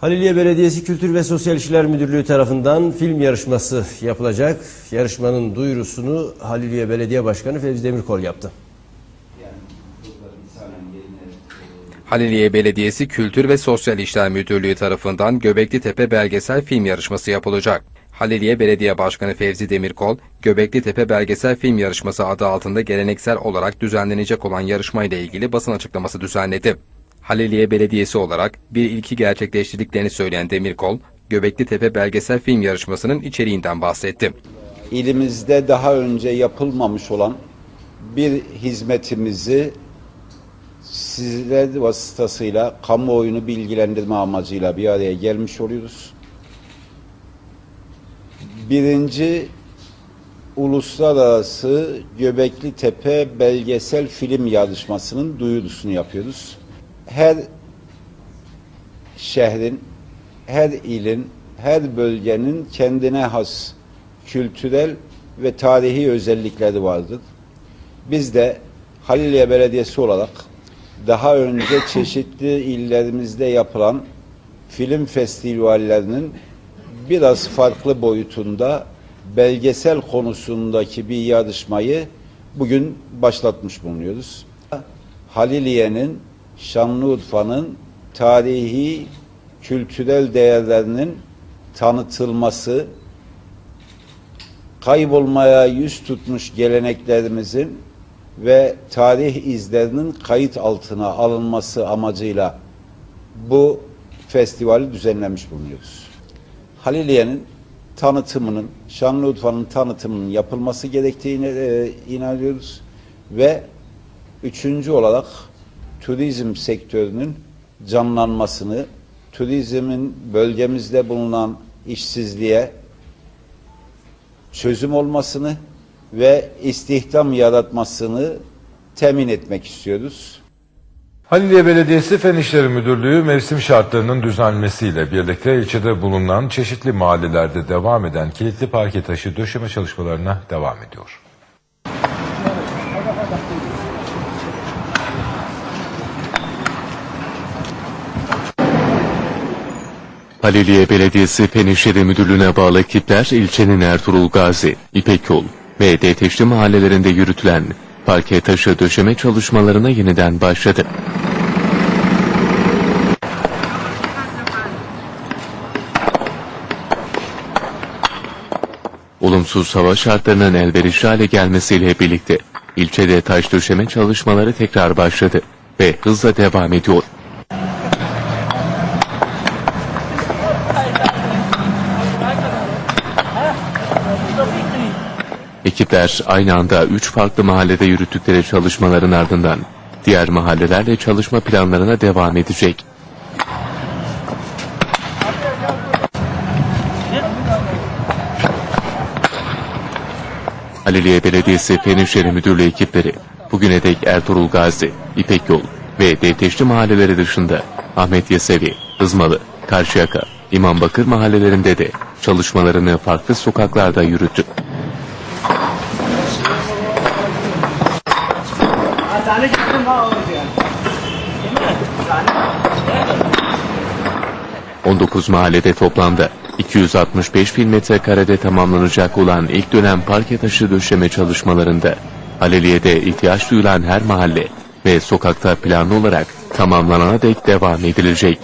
Haliliye Belediyesi Kültür ve Sosyal İşler Müdürlüğü tarafından film yarışması yapılacak. Yarışmanın duyurusunu Haliliye Belediye Başkanı Fevzi Demirkol yaptı. Haliliye Belediyesi Kültür ve Sosyal İşler Müdürlüğü tarafından Göbekli Tepe belgesel film yarışması yapılacak. Haliliye Belediye Başkanı Fevzi Demirkol, Göbekli Tepe belgesel film yarışması adı altında geleneksel olarak düzenlenecek olan yarışmayla ilgili basın açıklaması düzenledi. Haliliye Belediyesi olarak bir ilki gerçekleştirdiklerini söyleyen Demirkol, Göbekli Tepe belgesel film yarışmasının içeriğinden bahsetti. ilimizde daha önce yapılmamış olan bir hizmetimizi sizler vasıtasıyla kamuoyunu bilgilendirme amacıyla bir araya gelmiş oluyoruz. Birinci Uluslararası Göbekli Tepe belgesel film yarışmasının duyurusunu yapıyoruz. Her şehrin, her ilin, her bölgenin kendine has kültürel ve tarihi özellikleri vardır. Biz de Haliliye Belediyesi olarak daha önce çeşitli illerimizde yapılan film festivallerinin biraz farklı boyutunda belgesel konusundaki bir yarışmayı bugün başlatmış bulunuyoruz. Haliliye'nin, Şanlıurfa'nın tarihi, kültürel değerlerinin tanıtılması, kaybolmaya yüz tutmuş geleneklerimizin ve tarih izlerinin kayıt altına alınması amacıyla bu festivali düzenlemiş bulunuyoruz. Haliliye'nin tanıtımının, Şanlıurfa'nın tanıtımının yapılması gerektiğine e, inanıyoruz ve üçüncü olarak turizm sektörünün canlanmasını, turizmin bölgemizde bulunan işsizliğe çözüm olmasını ve istihdam yaratmasını temin etmek istiyoruz. Haliliye Belediyesi Fen İşleri Müdürlüğü mevsim şartlarının düzenlemesiyle birlikte ilçede bulunan çeşitli mahallelerde devam eden kilitli parke taşı döşeme çalışmalarına devam ediyor. Haliliye Belediyesi Fen İşleri Müdürlüğü'ne bağlı ekipler ilçenin Ertuğrul Gazi, İpek Yol ve Deteşli mahallelerinde yürütülen parke taşı döşeme çalışmalarına yeniden başladı. Olumsuz hava şartlarının elverişli hale gelmesiyle birlikte ilçede taş döşeme çalışmaları tekrar başladı ve hızla devam ediyor. Ekipler aynı anda 3 farklı mahallede yürüttükleri çalışmaların ardından diğer mahallelerle çalışma planlarına devam edecek. Haliliye Belediyesi Fen İşleri Müdürlüğü ekipleri bugüne dek Ertuğrul Gazi, İpek Yol ve Devteşli mahalleleri dışında Ahmet Yesevi, Hızmalı, Karşıyaka, İmam Bakır mahallelerinde de çalışmalarını farklı sokaklarda yürüttü. Sana gittim ha oldu yani. 19 mahallede toplamda 265 bin metrekarede tamamlanacak olan ilk dönem parke taşı döşeme çalışmalarında Haliliye'de ihtiyaç duyulan her mahalle ve sokakta planlı olarak tamamlanana dek devam edilecek.